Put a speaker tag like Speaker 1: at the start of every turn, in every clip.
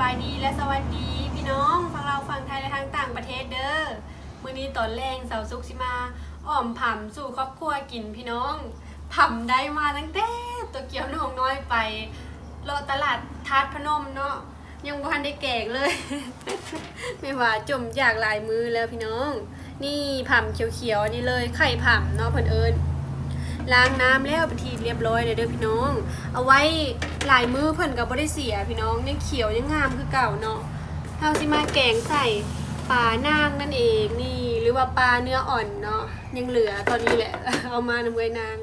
Speaker 1: บายดีและสวัสดีพี่น้องฟังเราฟังไทยและทางต่างประเทศเด้อมื้อนี้ตอนแรงเสาร์สุกสิมาอ้อมผำสู่ครอบครัวกินพี่น้องผำได้มาตั้งแต่ตัวเกียวน้องน้อยไปเลตลาดทาดพนมเนาะยังบ่ทันได้แกกเลย ไม่ว่าจมอยากลายมือแล้วพี่น้อง นี่ผำเขียวๆนี่เลยไข่ผำเนาะเพิ่นเอิญ ล้างน้ำแล้วไปทีเรียบร้อยเลยเด้อพี่น้อง เอาไว้หลายมือเพิ่นก็บ่ได้เสียพี่น้องยังเขียวยังงามคือเก่าเนาะเฮาสิมาแกงใส่ปลานางนั่นเองนี่หรือว่าปลาเนื้ออ่อนเนาะยังเหลือตอนนี้แหละ เอามานำไว้นาง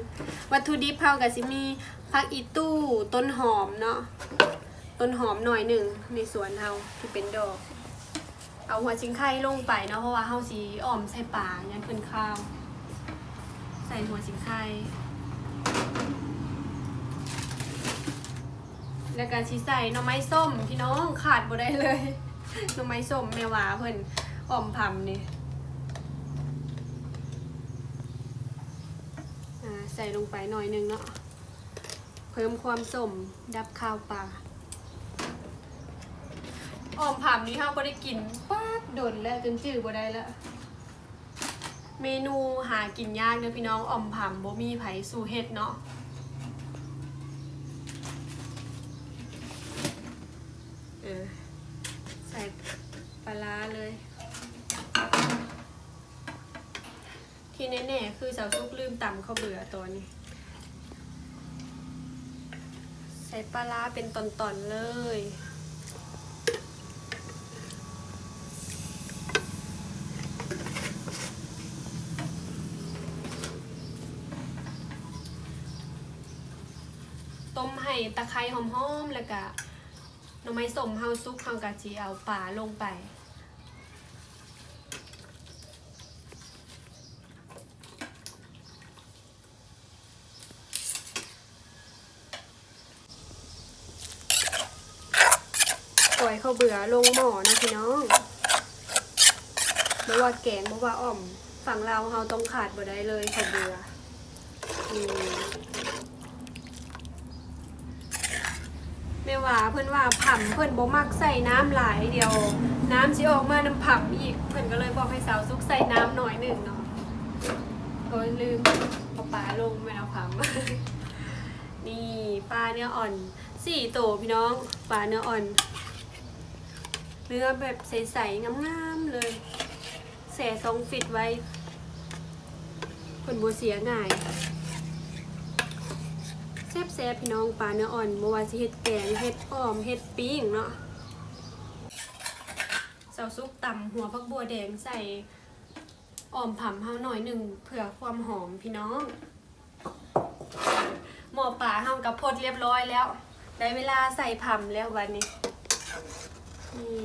Speaker 1: วัตถุดิบเฮาก็สิมีผักอีตู้ต้นหอมเนาะต้นหอมหน่อยหนึ่งในสวนเฮาที่เป็นดอก เอาหัวชิงไข่ลงไปเนาะเพราะว่าเฮาสิอ่อมใส่ปลายันเพิ่นข้าว ใส่หัวชิงไข่แล้วก็ชีใส่หน่อไม้ส้มพี่น้องขาดบ่ได้เลยหน่อไม้ส้มแม่วาเพิ่นอ่อมพำนี่ใส่ลงไปหน่อยนึงเนาะเพิ่มความส้มดับข้าวปลาอ่อมผำนี่เฮาบ่ได้กินป๊าดโดนแล้วจนจื้อบ่ได้แล้ว เมนูหากินยากเด้อพี่น้องอ่อมผำบ่มีไผสู่เฮ็ดเนาะเออใส่ปลาร้าเลย ที่แน่ๆคือสาวซุกลืมตำข้าวเบื่อตัวนี้ ใส่ปลาร้าเป็นตอนๆเลย ต้มให้ตะไคร้หอมๆแล้วก็หน่อไม้ส้มเฮาซุกเฮากะจีเอาปลาลงไปปล่อยเข้าเบื่อลงหม้อนะพี่น้องไม่ว่าแกงไม่ว่าอ่อม ฝั่งเราเฮาต้องขาดบ่ได้เลยข้าเบื่ออืม แม่ว่าเพื่อนว่าผัมเพื่อนบ่มักใส่น้ำหลายเดียว น้ำสิออกมาน้ำผัมอีก เพื่อนก็เลยบอกให้สาวซุกใส่น้ำหน่อยหนึ่งเนาะโอ้ยลืมเอาปลาลงไม่เอาผัม นี่ปลาเนื้ออ่อนสี่ตัวพี่น้องปลาเนื้ออ่อน เนื้อแบบใสๆงามๆเลยแส่ทรงฟิตไว้เพื่อนบัวเสียง่าย บแซ่บพี่น้องปลาเนื้ออ่อนบ่ว่าสิเฮ็ดแกงเฮ็ดอ้อมเฮ็ดปิ้งเนาะเสาซุกตำหัวผักบัวแดงใส่อ้อมผำเฮาหน่อยหนึ่งเพื่อความหอมพี่น้องหม้อปลาเฮากับพดเรียบร้อยแล้ว ได้เวลาใส่ผำแล้ววันนี้นี่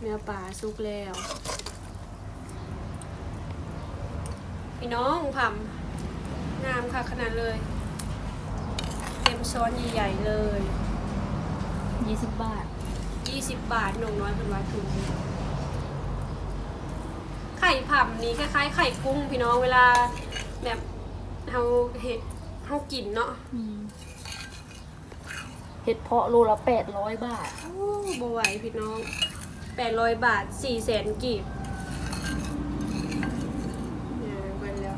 Speaker 1: เนื้อปลาสุกแล้ว พี่น้องผำงามค่ะขนาดเลย เต็มช้อนใหญ่ๆเลย
Speaker 2: ยี่สิบบาท
Speaker 1: 20 บาทหนงน้อยเป็นว่าถูกไข่ผำนี้คล้ายๆไข่กุ้งพี่น้องเวลาแบบเฮาเห็ดเฮากินเนาะ
Speaker 2: เห็ดเพาะโลละแปดร้อยบาท
Speaker 1: โอ้บ่ไหวพี่น้อง 800 บาท4แสนกีบเนี่ยเบิ่งแล้ว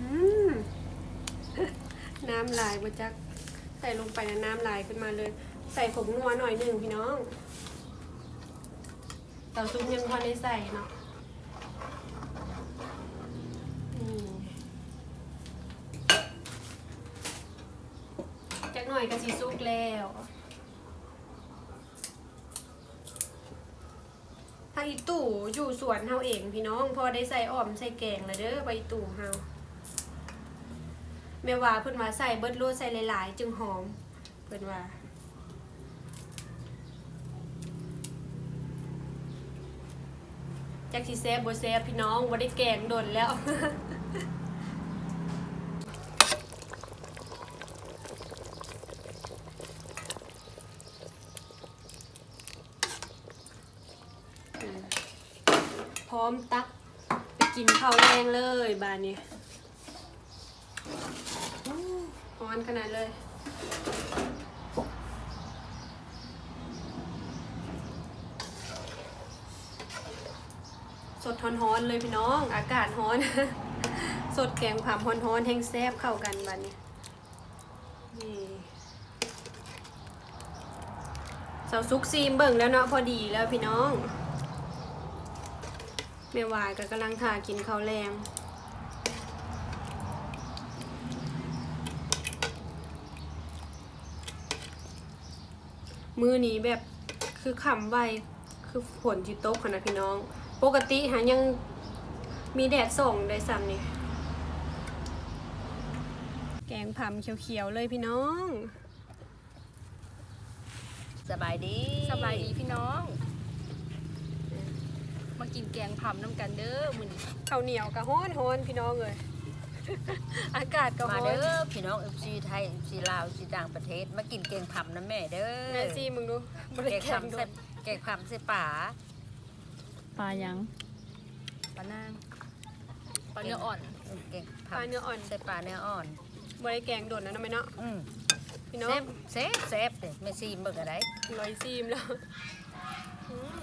Speaker 1: อืม น้ำลายมาจักใส่ลงไปนะน้ำลายขึ้นมาเลย ใส่ผงนัวหน่อยหนึ่งพี่น้องเต่าซุปยังพอได้ใส่เนาะจักหน่อยกะสิซุกแล้วทางอีตู่อยู่สวนเฮาเองพี่น้อง พอได้ใส่อ้อมใส่แกงแล้วเด้อไปตู่เฮา แม่ว่าเพิ่นว่าใส่เบิดโลดใส่หลายๆ จึงหอมเพิ่นว่าจักสิแซ่บบ่แซ่บพี่น้องบ่ได้แกงโดนแล้วพร้อมตักไปกินข้าวแรงเลยบานนี้อู้ร้ อนขนาดเลยสดฮ้อนๆเลยพี่น้อง อากาศฮ้อน สดแกงผามฮ้อนๆแห้งแซ่บเข้ากันบัดนี้นี่เสาซุกซีมเบิ่งแล้วเนาะพอดีแล้วพี่น้องแม่วายก็กำลังทากินข้าวแรง มือนี้แบบคือขำไวคือฝนที่ตกขนาดพี่น้อง ปกติหายังมีแดดส่งได้ซ้ำนี่แกงผำเขียวๆเลยพี่น้อง
Speaker 3: สบายดี
Speaker 2: สบายดีพี่น้อง มากินแกงผำน้ำกันเด้อมื้อนี้
Speaker 1: ข้าวเหนียวกะฮ้อนฮ้อนๆพี่น้องเลย อากาศก็
Speaker 3: มา
Speaker 1: ฮ้อน
Speaker 3: เด้อพี่น้อง FC ไทย FC ลาว FC ต่างประเทศ มากินแกงผำนะแม่เด้อ
Speaker 1: แม่ซีมึงดูบริ
Speaker 3: แกง
Speaker 1: แกง
Speaker 3: ผำ
Speaker 1: ด้ว
Speaker 3: ใส่
Speaker 1: ย
Speaker 3: แกงผำใส่ป่า
Speaker 2: ปลายังปลานางปลาเนื้ออ่อน
Speaker 3: แกง
Speaker 1: ปลาเนื้ออ่อน
Speaker 3: ใส่ป่าเนื้ออ่อน
Speaker 1: บริแกงโดดนะน้องแม่เนาะ
Speaker 3: อืม
Speaker 1: พี่น้อ
Speaker 3: เซ
Speaker 1: ง
Speaker 3: ฟเซฟเซฟเด้แม่ซีเบิ่งอะไร
Speaker 1: ลอยซีมแล้วอืม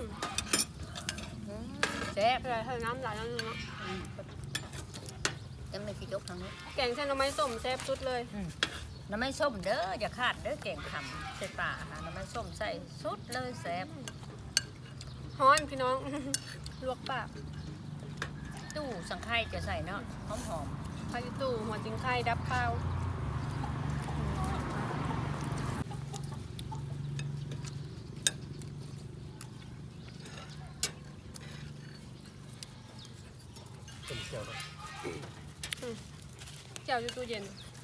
Speaker 3: อืมเซฟ
Speaker 1: อะไรเท่าน้ำหลายแล้วเนาะ
Speaker 3: จะไม่ขี้ยกทางนี้
Speaker 1: แกงเส้นหน่อไม้ส้มแซ่บสุดเลย
Speaker 3: อืมน้ำมันส้มเด้ออย่าขาดเด้อแกงผำใส่ป่าค่ะน้ำมันส้มใส่สุดเลยแซฟ
Speaker 1: ฮ้อนพี่น้อง ลวกปาก
Speaker 3: ตู้สังไข่จะใส่เนาะหอม
Speaker 1: พายุตู่หัวจิงไข่ดับเปล่า
Speaker 4: เป็นเกี่ยวกับ
Speaker 1: เจียวอยู่ตู้เย็น
Speaker 3: ๆ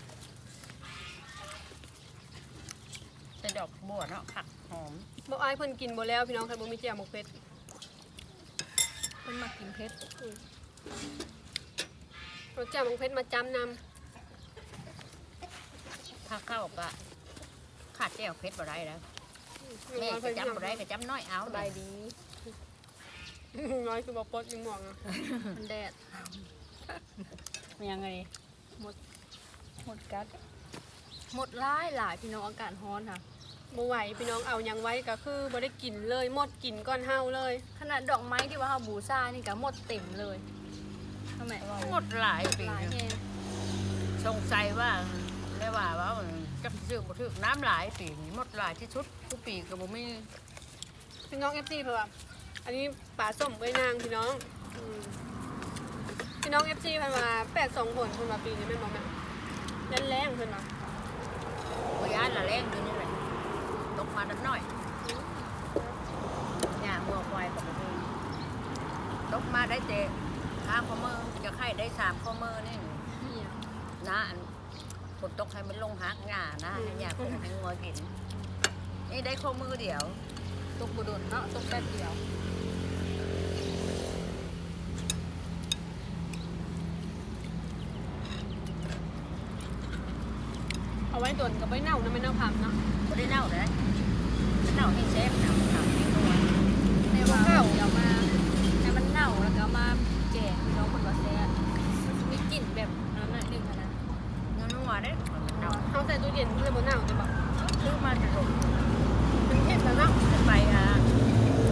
Speaker 3: ใส่ดอกบัวเนาะผักหอม
Speaker 1: บ่อายเพิ่นกินบ่แล้วพี่น้องใครบ่มีเจียวหมกเป็ด
Speaker 2: เพิ่นมากินเผ็ด
Speaker 1: เอาเจียวหมกเป็ดมาจำน
Speaker 3: ถ้าเข้าก็ขาดแก้วเพชรบ่ได้แล้วำแม่
Speaker 1: น้อย
Speaker 3: จะ
Speaker 1: เพิ่น
Speaker 3: จำบ่ได้ก็จำน้อยเอา
Speaker 2: สบายดี
Speaker 1: น้อยคือบ่ปลดอยู่หม่องอะ
Speaker 2: มันแดด
Speaker 1: มันยังไง
Speaker 2: หมดหมดกัด หมดร้ายหลายพี่น้องอากาศร้อนค่ะ
Speaker 1: บ่ไหวพี่น้องเอาหยังไว้ก็คือบ่ได้กินเลย หมดกินก่อนเฮาเลย
Speaker 2: ขนาดดอกไม้ที่ว่าเฮาบูชานี่ก็หมดเต็มเลยทำไม
Speaker 3: หมดหลายปี
Speaker 2: หลายแฮง
Speaker 3: สงสัยว่าแม่ว่าว่าจักซื้อบ่ถึกน้ำหลายปีนี้หมดหลายที่สุดทุกปีก็บ่มี
Speaker 1: พี่น้อง FC เพิ่นว่าอันนี้ปลาส้มเอ้ยนางพี่น้องอืม พี่น้อง FC เพิ่นว่า82ผลเพิ่นว่าปีนี้แม่นบ่แม่ยันแรงเพิ่นว่า
Speaker 3: บ่ยานละแรงอยู่นี่แหละตกมาดัน้อยหญ้าหัวควายก็บ่มีตกมาได้แต่ข้ามข้อมือจะไข่ได้สามข้อมือนี่
Speaker 2: เหี่ยว
Speaker 3: นะอันฝนตกให้มันลงหักหญ้านะให้หญ้าคงให้งัวกินนี่ได้ข้อมือเดียว
Speaker 2: ตกบุดนเนาะตกแป๊บเดียว
Speaker 1: เอา ไว้ตนก็บ่เน่านะแม่เน่าพํเนาะ
Speaker 3: บ่ได้เน่าเลยมันเน่าให้เซฟเน่าเน่าให้งัว
Speaker 2: ในว่าเฮาเดี๋ยวมาให้มันเน่าแล้วก็มาแกงพี่น้องคนว่าแซ่บมันจะมีกลิ่นแบบนั้นน่ะนึงอะนะ
Speaker 3: นัวๆเด้มันเน่า
Speaker 1: เฮาใส่ตู้เย็นมันเลยบ่เน่าจะบอก
Speaker 3: ซื้อมาจะลง
Speaker 1: เป็นเห็ดแล้วเนาะ
Speaker 3: จะไปอะ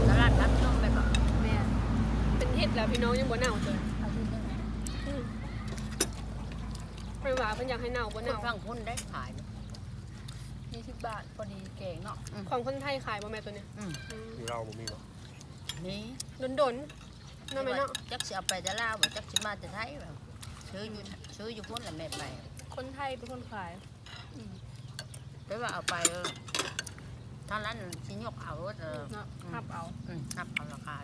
Speaker 3: ตลาดนัดต้มไปก่อน
Speaker 2: แม่
Speaker 1: เป็นเห็ดแล้วพี่น้องยังบ่เน่าเลย
Speaker 3: เอาที่นึง
Speaker 1: เพิ่นว่าเพิ่นอยากให้เน่าบ่
Speaker 3: คน
Speaker 1: เน่า
Speaker 3: ฟังพุ่นได้ขาย
Speaker 2: 20บาทพอดีแกงเนาะ
Speaker 1: ของคนไทยขายบ่แม่ตัวเนี้ย
Speaker 3: อืม
Speaker 1: อืม
Speaker 4: อยู่เราบ่มีบ่
Speaker 3: นี่
Speaker 1: ดนๆเนาะแม่เนาะ
Speaker 3: จักสิเอาไปจะลาวบ่จักสิมาจะไทยแบบซื้ออยู่ซื้ออยู่พุ่นละแม่ไป
Speaker 2: คนไทยเป็นคนขาย
Speaker 3: แต่ว่าเอาไปเออทางนั้นสิยกเอาเออ
Speaker 2: เนาะหับเอา
Speaker 3: อืมครับเอาราคา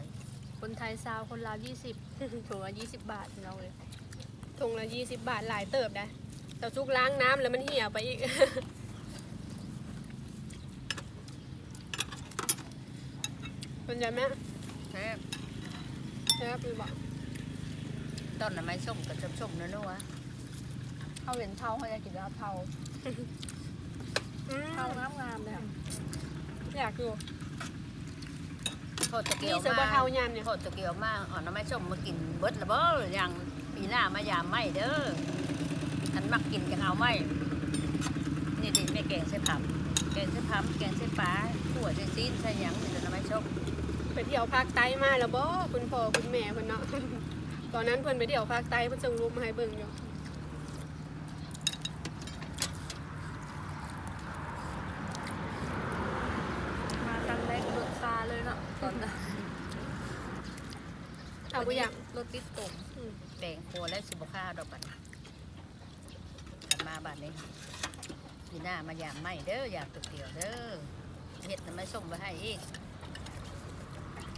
Speaker 2: คนไทยซาวคนลาว20ถือว่า20บาทพี่น้องเลย
Speaker 1: ถุงละ20บาทหลายเติบได้ แต่ซุกล้างน้ำแล้วมันเหี่ยวไปอีก เป็นใจไหม
Speaker 3: แซ่บ
Speaker 1: ใช่ครับพี่บอก
Speaker 3: ต้นน่ะไม้ส้มกับส้มๆนัว
Speaker 2: เขาเห็นเทาเขาจะกินแล้วเทา
Speaker 1: อืม
Speaker 2: เทางามงามๆเลยค่ะ
Speaker 1: อยากอยู่
Speaker 3: โทษตะเกียว
Speaker 1: นี่เสือบ่
Speaker 3: มา
Speaker 1: เทายามเนี่ย
Speaker 3: โทษตะเกียวมาอ่อนน้ำไม้ส้มมากินเบิดละบ่อย่างปีหน้ามายามไม่เด้อ อันมักกินจังเอาไม่นี่ดิแม่แกงใส่ผักแกงใส่ผักแกงใส่ปลาขั่วใส่ซีนใส่หยังนี่น้ำไม้ส้ม
Speaker 1: ไปเที่ยวภาคใต้มาแล้วบ่คุณพ่อคุณแม่เพิ่นเนาะ ตอนนั้นเพิ่นไปเที่ยวภาคใต้เพิ่นส่งรูปมาให้เบิ่งอยู่
Speaker 2: มาตั้งแรกรถซาเลยเนาะตอนนั้น
Speaker 1: เอาบ่อยาก
Speaker 2: รถติดตม
Speaker 3: แดงโคและสิบข้าวดอกบัดนี้กลับ มาบัดนี้พี่หน้ามายามไม่เด้อยามตะเดียวเด้อเห็ดน้ำไม่ส้มไว้ให้อีก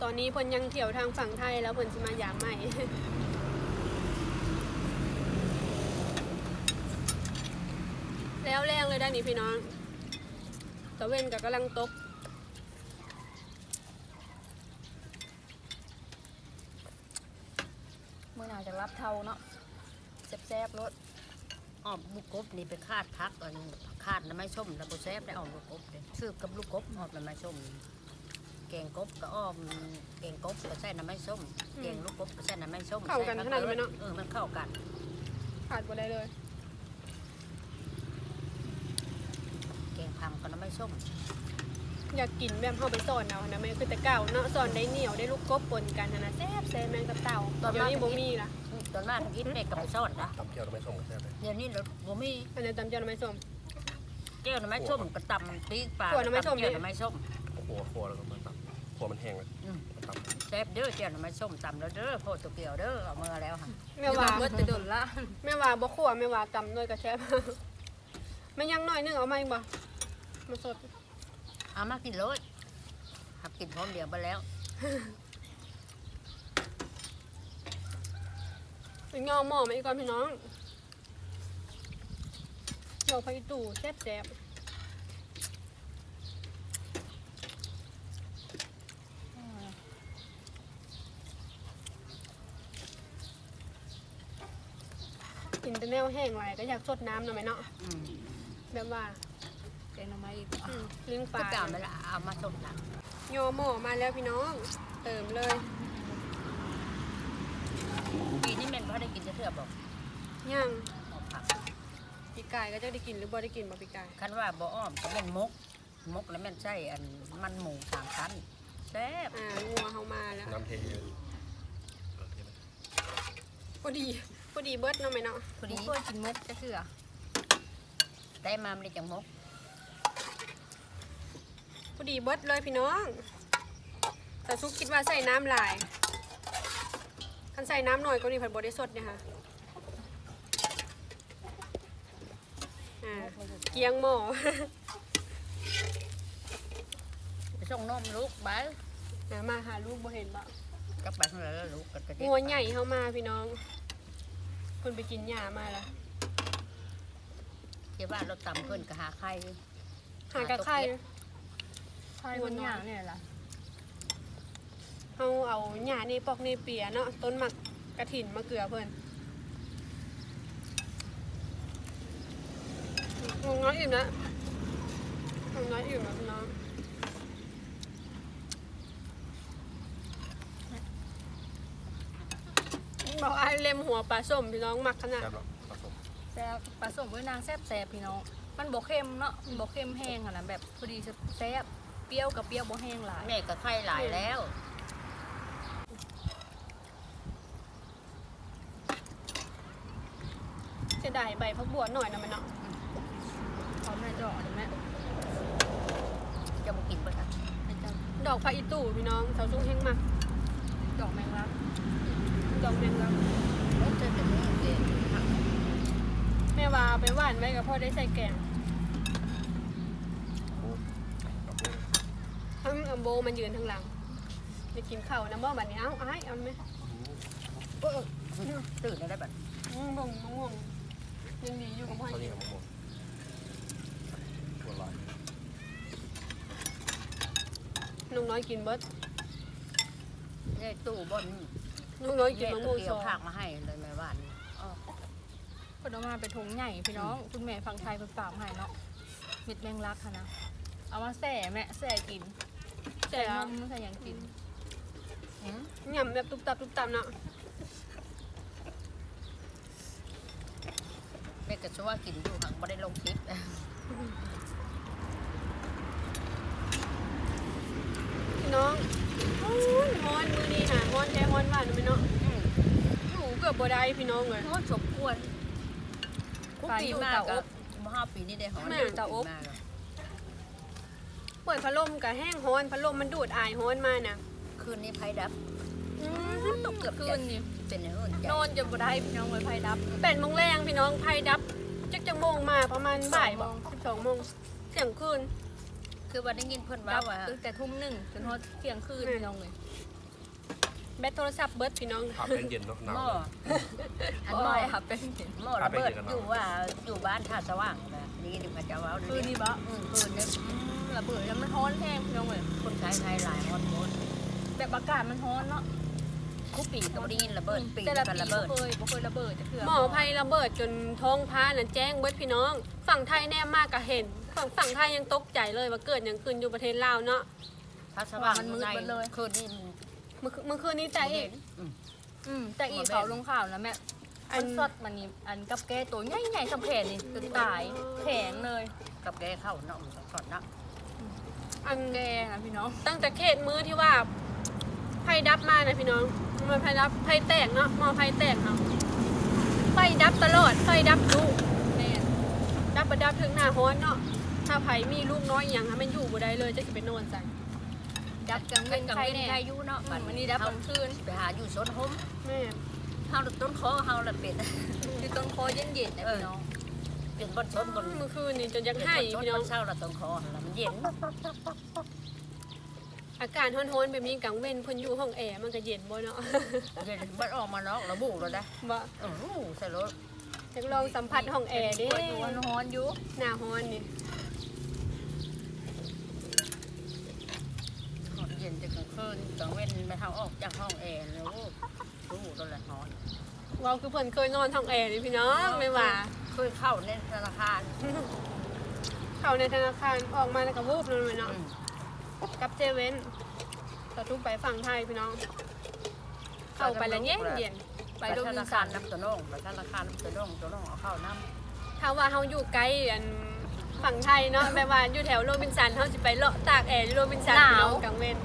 Speaker 1: ตอนนี้เพนยังเที่ยวทางฝั่งไทยแล้วเพนจะมายามใหม่ แล้วแรงเลยได้นี่พี่น้องตะเวนกับกำลังตก
Speaker 2: เมื่อหนาวจะรับเทาเนาะแซ่บๆรถ
Speaker 3: อ้อมลูกก บนี่ไปคาดพักอันคาดน้ำไม้ส้มแล้วบ่แซ่บได้อ้อมลูกกบเลยซื้อกับลูกกบอ้อมน้ำไม้ส้มแกงกบก็อ้อมแกงกบก็ใส่น้ำไม้ส้มแกงลูกกบก็ใส่น้ำไม้ส้ม
Speaker 1: เข้ากัน
Speaker 3: ใส่
Speaker 1: ขนาดนั้นไหมเนาะ
Speaker 3: เออมันเข้ากัน
Speaker 1: ขาดบ่ได้เลย
Speaker 3: แกงพังกับน้ำไม้ส้ม
Speaker 1: อยากกินแบบเฮาไปสอนเอานะแม่คือแต่เก่าเนาะสอนได้เหนียวได้ลูกกบปนกันหั้นนะแซ่บแซ่บแมงกับเต่าเดี๋ยวนี้บ่มีละ
Speaker 3: ตอนมาทางอิฐแม่กับไปซ่อนนะ
Speaker 4: ตำเกี๊ยวเราไม่ส่งกันแซ่บเลย
Speaker 3: เดี๋ยวนี้เราบ่มี
Speaker 1: อันนี้ตำเจ้าหน่อไม้ส้ม
Speaker 3: แก้วน้ำไม้ส้มก็ตำตีปลา
Speaker 1: ขวดน้ำไม้ส้ม
Speaker 3: ตำแก้วน้ำไม้ส้ม
Speaker 4: โอ้โหครัวแล้วก็มาตำครัวมันแห้งเลย
Speaker 3: อืม
Speaker 4: มาตำ
Speaker 3: แซ่บเด้อแก้วน้ำไม้ส้มตำแล้วเด้อโพดตัวเกี่ยวเด้อเอามือแล้วค่ะ
Speaker 1: แม่ว่า
Speaker 2: เมื่อจะโดนละ
Speaker 1: แม่ว่าบ่ขั่วแม่ว่าตำด้วยกระแชบแม่ยังน้อยนึงเอามาอีกบ่มาสด
Speaker 3: เอามากินเลยหักกินพร้อมเดียวไปแล้ว
Speaker 1: เป็นงอหม้อมาอีกก่อนพี่น้องดอกไผ่ตู่แซ่บแซ่บกินแต่แนวแห้งไรก็อยากสดน้ำหน่อยไหมเนาะ
Speaker 3: อืม
Speaker 1: แบบว่า
Speaker 2: แกงหน่อไม้อีก
Speaker 1: อืมเลี้ยงป
Speaker 3: ก็
Speaker 1: ลา
Speaker 3: เก่านั่นแหละเอามาส้มนะ
Speaker 1: โยหม้อมาแล้วพี่น้อง เติมเลย
Speaker 3: ปี นี้แม่นบ่ได้กินจะเทื่อบอก
Speaker 1: ย่าง
Speaker 3: หอมผัก
Speaker 1: ปีกายก็จะได้กินหรือบ่ได้กินบ่ปีกาย
Speaker 3: คันว่าบ่อ้อมก็แม่นมก มกแล้วแม่นใช่อันมันหมูสามชั้นแซ่บ
Speaker 1: อ่างัวเฮามาแล้ว
Speaker 4: น้ำเทเยอะเออเทไหม
Speaker 1: พอดีพอดีเบิดเนาะไหมเนาะ
Speaker 3: พอ
Speaker 2: ดี
Speaker 3: ดี
Speaker 2: เคยกินมกจะเถื่อ
Speaker 3: ได้มาไม่ได้จังมก
Speaker 1: พอดีเบิดเลยพี่น้องแต่ซุกคิดว่าใส่น้ำหลาย คันใส่น้ำหน่อยก็นี่ผัดบ่ได้สดเนี่ยค่ะอ่าเกียงหม้อ
Speaker 3: ไปส่งนมลูกไป
Speaker 1: นะมาหาลูกบ่เห็นบ่
Speaker 3: กลับไปข้างหลังแล้วลูกก็กระเด็
Speaker 1: งัวใหญ่เข้ามาพี่น้องคนไปกินหญ้ามาแล้ว
Speaker 3: เดี๋ยวว่าเราตำเพิ่นก็หาไข่
Speaker 1: หากระไข่
Speaker 2: ใช่คนอย่างเนี่ยล่ะ
Speaker 1: เอาเอาหญ้านี่ปอกนี่เปียเนาะต้นหมักกระถินมะเกลือเพิ่นงงน้อยอิ่มแล้วงงน้อยอิ่มแล้วพี่น้องบอกไอ้เล็มหัวปลาส้มพี่น้องหมักขนาด
Speaker 4: แซ่บหรอผสม
Speaker 2: แซ่บผสมด้วยนางแซ่บแซ่บพี่น้อง มันบ่เค็มเนาะบ่เค็มแห้งขนาดแบบพอดีแซ่บเปรี้ยวกับเปรี้ยวบ่แห้งหลาย
Speaker 3: แม่ก็ไข่หลายแล้ว
Speaker 1: เสียดายใบพักบัวหน่อยนะมันเนาะ
Speaker 2: พร้อมในดอกเลยแม่
Speaker 3: จะมากินปะคะ
Speaker 2: ให้เจ้า
Speaker 1: ดอกพระอิตู่พี่น้องสาวซุ้งแห้งมาก
Speaker 2: ดอกแมงลัก
Speaker 1: ดอกแมงลัก
Speaker 3: รสจะเป็นเรื่องเอง
Speaker 1: แม่ว่าเอาไปหว่านไว้กับพ่อได้ใส่แกง
Speaker 4: โอ้ดอกนี้
Speaker 1: ทั้งอัมโบมันยืนทั้งหลังไปกินข้าวน้ำบ่อบัดนี้เอ้าอ้ายเอาไหมเออ
Speaker 3: ตื่นได้แล้วแบบ
Speaker 1: อืมบ่งมะม่วง ยังดีอยู่กับพ่อ
Speaker 4: เขาเรียกมะม่วงถั่วลาย
Speaker 1: น้องน้อยกินเบิด
Speaker 3: นี่ตู้บน
Speaker 1: น้องน้อยกิน
Speaker 3: แม่
Speaker 1: มะ
Speaker 3: ก็
Speaker 1: ม่วง
Speaker 3: เกี่
Speaker 1: ซ
Speaker 3: ยว
Speaker 1: อ
Speaker 3: ผักมาให้เลยแม่บ้านอ๋อ
Speaker 2: เพิ่นเอามาเป็นถุงใหญ่พี่น้อง คุณแม่ฟังไทยเพิ่นฝากมาให้เนาะมิดแมงลักค่ะนะ เอามาแส่แม่แส่กิน
Speaker 1: แต่
Speaker 2: ใส่นมใส่หยังกิน
Speaker 1: แยำแบบตุบตับตุบตับเนาะ
Speaker 3: แม่ก็ชัวากินอยู่หังบ่ได้ลงคลิป
Speaker 1: พี่น้องโอ้ยฮ้อนมือนี้ค่ะฮ้อนแท้ฮ้อนหวานไหมเนาะ
Speaker 3: อืม
Speaker 1: อยู่เกือบบ่ได้พี่น้องเลย
Speaker 3: โคตรสมควรคุกปีมากก็มาห้าปีนี่ได้หอม
Speaker 1: แม่
Speaker 3: เตาอบมากอะ
Speaker 1: เปิดพัดลมกับแห้งฮ้อนพัดลมมันดูดอายฮ้อนมาน่ะ
Speaker 3: คืนนี้ไพ่ดับ
Speaker 1: อืม
Speaker 3: ตกเกือบ
Speaker 2: คื
Speaker 3: จะ
Speaker 2: นนี่
Speaker 3: เป็นอย่างอื่นใจ
Speaker 2: นอนจนบ่ได้พี่น้องไว้ไฟดับ
Speaker 1: เป็นโมงแรงพี่น้องไพ่ดับจักจังโมงมาประมาณบ่ายบอกสิบสองโมงเที่ยงคืน
Speaker 3: คือวันได้ยินเพื่อน
Speaker 2: ดั
Speaker 3: ว่า
Speaker 2: บ
Speaker 3: ว่า
Speaker 2: ตั้งแต่ทุ่มหนึ่งจนฮอดเที่ยงคืน
Speaker 1: อืม
Speaker 2: พี่น้องเลย
Speaker 1: แบตโทรศัพท์เบิดพี่น้อง
Speaker 4: ภาพเย็นๆเนาะหนาว
Speaker 3: หม้ออัน
Speaker 2: อ๋
Speaker 3: หม้อ
Speaker 2: อครับเป็นเห็น
Speaker 3: หม้อระเบิดอยู่ว่าอยู่บ้านท่าสว่างนะนี่ดิพระเจ้าเอา
Speaker 2: คืน
Speaker 3: นี่
Speaker 2: นี้บ่
Speaker 3: อืมคืนนี้
Speaker 2: ระเบิดแล้วมันฮ้อนแห้งพี่น้องเลย
Speaker 3: คนไทยไทยหลายฮอตโมด
Speaker 2: แบบอากาศมันฮ้อนเนาะ
Speaker 3: คุกปีก็บ่ได้ยินระเบิดปี
Speaker 2: แต่ละ
Speaker 3: กัน
Speaker 2: ปี
Speaker 3: ระเบิ
Speaker 2: บ่
Speaker 3: ด
Speaker 2: เคยบ่เคยระเบิดจะเถื่อ
Speaker 1: หมอไพ่ระเบิดจนท้องพ้าน่ะแจ้งเบิดพี่น้อง ฝั่งไทยแน่มากก็เห็น ฝั่งฝั่งไทยยังตกใจเลยว่าเกิดอย่างขึ้นอยู่ประเทศลาวเนาะ
Speaker 3: ท่าสว่างคืนนี้
Speaker 1: เมื่อคืนเมื่อคืนนี้ใจเอง
Speaker 2: อืมแต่อีกเขาลงข่าวนะแม่อันสดมันนี่อันกับแก้ตัวใหญ่ๆสำแขนนี่จนตายแข็งเลย
Speaker 3: กับแกเข้าเนาะก่อนเนาะ
Speaker 1: อัน
Speaker 2: แกนะพี่น้อง
Speaker 1: ตั้งแต่เขตมือที่ว่า ไพ่ดับมานะพี่น้องมันไพ่ดับไพ่แตกเนาะหมอไพ่แตกเนาะไฟดับตลอดไฟดับลูก
Speaker 2: แม่
Speaker 1: ดับประดับถึงหน้าฮ้อนเนาะถ้าไผมีลูกน้อยอหย่างให้มันอยู่บ่ได้เลยจะสิไปนอนใส่
Speaker 2: ดับกลาง
Speaker 3: เป็
Speaker 2: เว้
Speaker 3: น
Speaker 2: น
Speaker 3: กับ
Speaker 2: ใคร
Speaker 3: เป็น
Speaker 2: แน่
Speaker 3: ใครอยู่เนาะ
Speaker 2: บั
Speaker 3: บั
Speaker 2: ด
Speaker 3: ด
Speaker 2: วัน
Speaker 3: นี้
Speaker 2: นี้ดับกลางคืน
Speaker 3: ไปหาอยู่สวนหม
Speaker 1: แม่
Speaker 3: เฮาต้นคอเฮาละเป็ด
Speaker 2: คือต้นคอเย็นๆนะพี่น้อง
Speaker 3: เป็นบนชนบน
Speaker 1: เมื่อคืนนี่จนอยัก
Speaker 3: เป็น
Speaker 1: ให้
Speaker 3: บนชน
Speaker 1: พี่
Speaker 3: บ
Speaker 1: น้อง
Speaker 3: นเช้าละต้นคอละมันเย็น
Speaker 1: อากาศฮ้อนๆแบบนี้กลางเว้นเพิ่นอยู่ห้องแอร์มันก็เย็นบ่เนาะ
Speaker 3: เย็นมันออกมาเนาะระบุแล้วนะ
Speaker 1: บ่
Speaker 3: โอ้โหใส่รถ
Speaker 1: อยากลองสัมผัสห้องแอร์เด้
Speaker 2: เปิดดูมันฮ้อนอยู่
Speaker 1: หน้าฮ้อนนี่
Speaker 3: เย็นจะกลางคืนกลางเว้นไปเฮาออกจากห้องแอร์แล้วรู้ตัวละนอน
Speaker 1: เว้าคือเพิ่นเคยนอนห้องแอร์นี่พี่น้องไม่ว่า
Speaker 3: เคยเข้าในธนาคาร
Speaker 1: เข้าในธนาคารออกมาแล้วก็วูบเลยเนาะ กับเจเว้นต่อทุกไปฝั่งไทยพี่น้อง เข้าไปแล้วเย็นเย็น
Speaker 3: ไปธนาคารน้ำตัวน้องไปธนาคารน้ำตัวน้องตัวน้องเอาเข้าน้ำ
Speaker 1: ถ้าว่าเฮาอยู่ไกลอันฝั่งไทยเนาะแบบว่าอยู่แถวโรบินสันเฮาสิไปเลาะตากแอร์อยู่โรบินสันพี่น้องกลางเว้น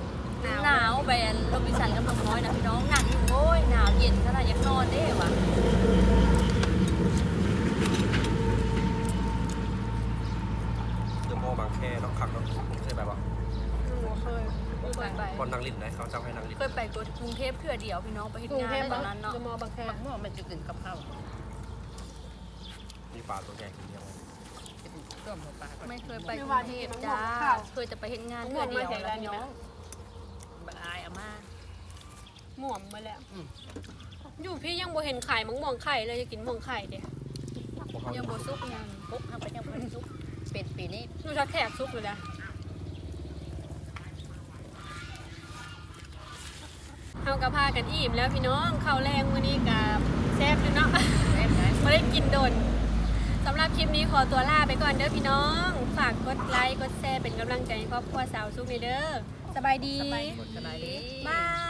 Speaker 1: หนาว
Speaker 2: หนาวไปอันโรบินสันกับน้องน้อยนะพี่น้องหนักอยู่โอ้ยหนาวเย็นขนาดยังนอนได้วะ
Speaker 4: เดี๋ยวมอบางแค่เนาะขักเนาะเคยไปปะ
Speaker 1: หนูเคย เคยไป
Speaker 4: คนนั่งลิ้นได้เขาเจ้าให้นั่งลิ้น
Speaker 2: เคยไปกกรุงเทพเพื่อเดียวพี่น้องไปเฮ็ด
Speaker 1: กรุง
Speaker 2: งาน
Speaker 1: เทพ
Speaker 2: ต
Speaker 1: บ่
Speaker 2: อนนั้นเนาะ
Speaker 1: จะมอบางแค
Speaker 3: มะม่วงมันจะกินกับข้าว
Speaker 4: มีปลาตัวใหญ่กินยังไง
Speaker 3: ต้มปลาก็
Speaker 2: ไม่เคยไปกรุงเทพจ้า เคยจะไปเฮ็ดงานเพื่อเดียวแล้วพี่น้อง
Speaker 3: บอายอามา
Speaker 1: หม่วมมาแล้ว
Speaker 3: อืม
Speaker 1: อยู่พี่ยังบ่เห็นขายมังม่วงไข่เลยจะกินม่วงไข่เด้
Speaker 4: พวกเขา
Speaker 2: ยังบ่สุกยัง
Speaker 3: ปุ๊บทำไปยังเป็นซุปเป็ดปีนี้
Speaker 1: ดูชักแขกซุกเลยนะ เฮากับพากันอิ่มแล้วพี่น้องข้าวแรงมื้อนี้กับแซ่บอยู่เนาะ
Speaker 3: แซ่บไหม
Speaker 1: ไม่ได้กินโดนสำหรับคลิปนี้ขอตัวลาไปก่อนเด้อพี่น้อง ฝากกดไลค์กดแชร์เป็นกำลังใจให้ครอบครัวสาวซุกในเด้อสบายดี
Speaker 3: สบายดี
Speaker 1: บาย